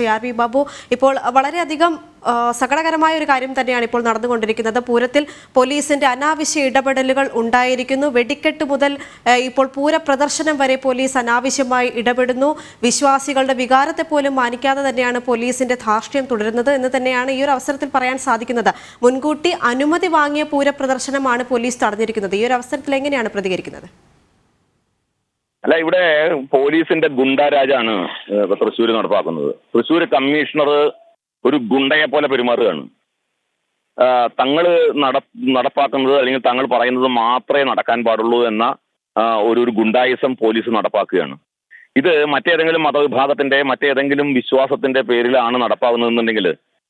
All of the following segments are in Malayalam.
Shri R P Babu. ഇപ്പോൾ വളരെയധികം സങ്കടകരമായ ഒരു കാര്യം തന്നെയാണ് ഇപ്പോൾ നടന്നുകൊണ്ടിരിക്കുന്നത്. പൂരത്തിൽ പോലീസിന്റെ അനാവശ്യ ഇടപെടലുകൾ ഉണ്ടായിരിക്കുന്നു. വെടിക്കെട്ട് മുതൽ ഇപ്പോൾ പൂര പ്രദർശനം വരെ പോലീസ് അനാവശ്യമായി ഇടപെടുന്നു. വിശ്വാസികളുടെ വികാരത്തെ പോലും മാനിക്കാതെ തന്നെയാണ് പോലീസിന്റെ ധാർഷ്ട്യം തുടരുന്നത് എന്ന് തന്നെയാണ് ഈ ഒരു അവസരത്തിൽ പറയാൻ സാധിക്കുന്നത്. മുൻകൂട്ടി അനുമതി വാങ്ങിയ പൂര പ്രദർശനമാണ് പോലീസ് തടഞ്ഞിരിക്കുന്നത്. ഈ ഒരു അവസരത്തിൽ എങ്ങനെയാണ് പ്രതികരിക്കുന്നത്? അല്ല ഇവിടെ പോലീസിന്റെ ഗുണ്ടാരാജാണ് തൃശ്ശൂർ നടപ്പാക്കുന്നത്. തൃശ്ശൂർ കമ്മീഷണർ ഒരു ഗുണ്ടയെ പോലെ പെരുമാറുകയാണ്. തങ്ങൾ നട നടപ്പാക്കുന്നത് അല്ലെങ്കിൽ തങ്ങൾ പറയുന്നത് മാത്രമേ നടക്കാൻ പാടുള്ളൂ എന്ന ഒരു ഒരു ഗുണ്ടായിസം പോലീസ് നടപ്പാക്കുകയാണ്. ഇത് മറ്റേതെങ്കിലും മതവിഭാഗത്തിന്റെ മറ്റേതെങ്കിലും വിശ്വാസത്തിന്റെ പേരിലാണ് നടപ്പാകുന്നതെന്നുണ്ടെങ്കിൽ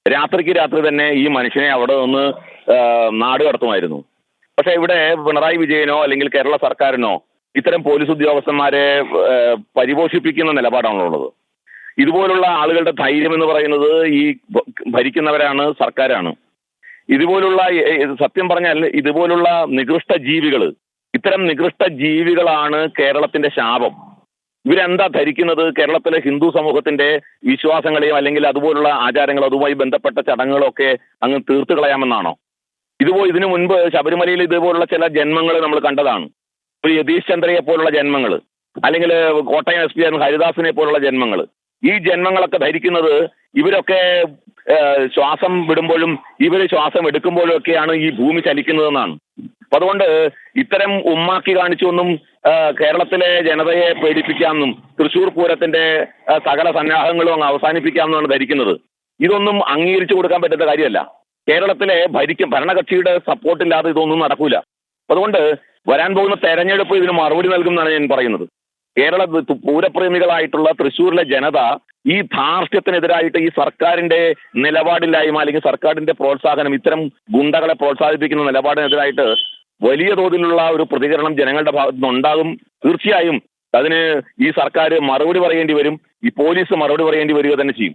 രാത്രിക്ക് രാത്രി തന്നെ ഈ മനുഷ്യനെ അവിടെ നിന്ന് നാട് കടത്തുമായിരുന്നു. പക്ഷെ ഇവിടെ പിണറായി വിജയനോ അല്ലെങ്കിൽ കേരള സർക്കാരിനോ ഇത്തരം പോലീസ് ഉദ്യോഗസ്ഥന്മാരെ പരിപോഷിപ്പിക്കുന്ന നിലപാടാണുള്ളത് ഇതുപോലുള്ള ആളുകളുടെ ധൈര്യം എന്ന് പറയുന്നത് ഈ ഭരിക്കുന്നവരാണ് സർക്കാരാണ്. ഇതുപോലുള്ള സത്യം പറഞ്ഞാൽ ഇതുപോലുള്ള നികൃഷ്ട ജീവികൾ ഇത്തരം നികൃഷ്ട ജീവികളാണ് കേരളത്തിന്റെ ശാപം. ഇവരെന്താ ധരിക്കുന്നത്? കേരളത്തിലെ ഹിന്ദു സമൂഹത്തിന്റെ വിശ്വാസങ്ങളെയും അല്ലെങ്കിൽ അതുപോലുള്ള ആചാരങ്ങളും അതുമായി ബന്ധപ്പെട്ട ചടങ്ങുകളൊക്കെ അങ്ങ് തീർത്തു കളയാമെന്നാണോ ഇതുപോലെ ഇതിനു മുൻപ് ശബരിമലയിൽ ഇതുപോലുള്ള ചില ജന്മങ്ങൾ നമ്മൾ കണ്ടതാണ്. ഒരു യതീഷ് ചന്ദ്രയെ പോലുള്ള ജന്മങ്ങൾ അല്ലെങ്കിൽ കോട്ടയം എസ് പി ഹരിദാസിനെ പോലുള്ള ജന്മങ്ങൾ ഈ ജന്മങ്ങളൊക്കെ ധരിക്കുന്നത് ഇവരൊക്കെ ശ്വാസം വിടുമ്പോഴും ഇവർ ശ്വാസം എടുക്കുമ്പോഴും ഒക്കെയാണ് ഈ ഭൂമി ചലിക്കുന്നതെന്നാണ്. അപ്പൊ അതുകൊണ്ട് ഇത്തരം ഉമ്മാക്കി കാണിച്ചൊന്നും കേരളത്തിലെ ജനതയെ പേടിപ്പിക്കാമെന്നും തൃശൂർ പൂരത്തിന്റെ സകല സന്നാഹങ്ങളും അങ്ങ് അവസാനിപ്പിക്കാമെന്നാണ് ധരിക്കുന്നത്. ഇതൊന്നും അംഗീകരിച്ചു കൊടുക്കാൻ പറ്റുന്ന കാര്യമല്ല. കേരളത്തിലെ ഭരിക്കും ഭരണകക്ഷിയുടെ സപ്പോർട്ടില്ലാതെ ഇതൊന്നും നടക്കൂല. അതുകൊണ്ട് വരാൻ പോകുന്ന തെരഞ്ഞെടുപ്പ് ഇതിന് മറുപടി നൽകുമെന്നാണ് ഞാൻ പറയുന്നത്. കേരള പൂരപ്രേമികളായിട്ടുള്ള തൃശ്ശൂരിലെ ജനത ഈ ധാർഷ്ട്യത്തിനെതിരായിട്ട് ഈ സർക്കാരിന്റെ നിലപാടില്ലായ്മ അല്ലെങ്കിൽ സർക്കാരിന്റെ പ്രോത്സാഹനം ഇത്തരം ഗുണ്ടകളെ പ്രോത്സാഹിപ്പിക്കുന്ന നിലപാടിനെതിരായിട്ട് വലിയ തോതിലുള്ള ഒരു പ്രതികരണം ജനങ്ങളുടെ ഭാഗത്തു നിന്ന് ഉണ്ടാകും. തീർച്ചയായും അതിന് ഈ സർക്കാർ മറുപടി പറയേണ്ടി വരും. ഈ പോലീസ് മറുപടി പറയേണ്ടി വരിക തന്നെ ചെയ്യും.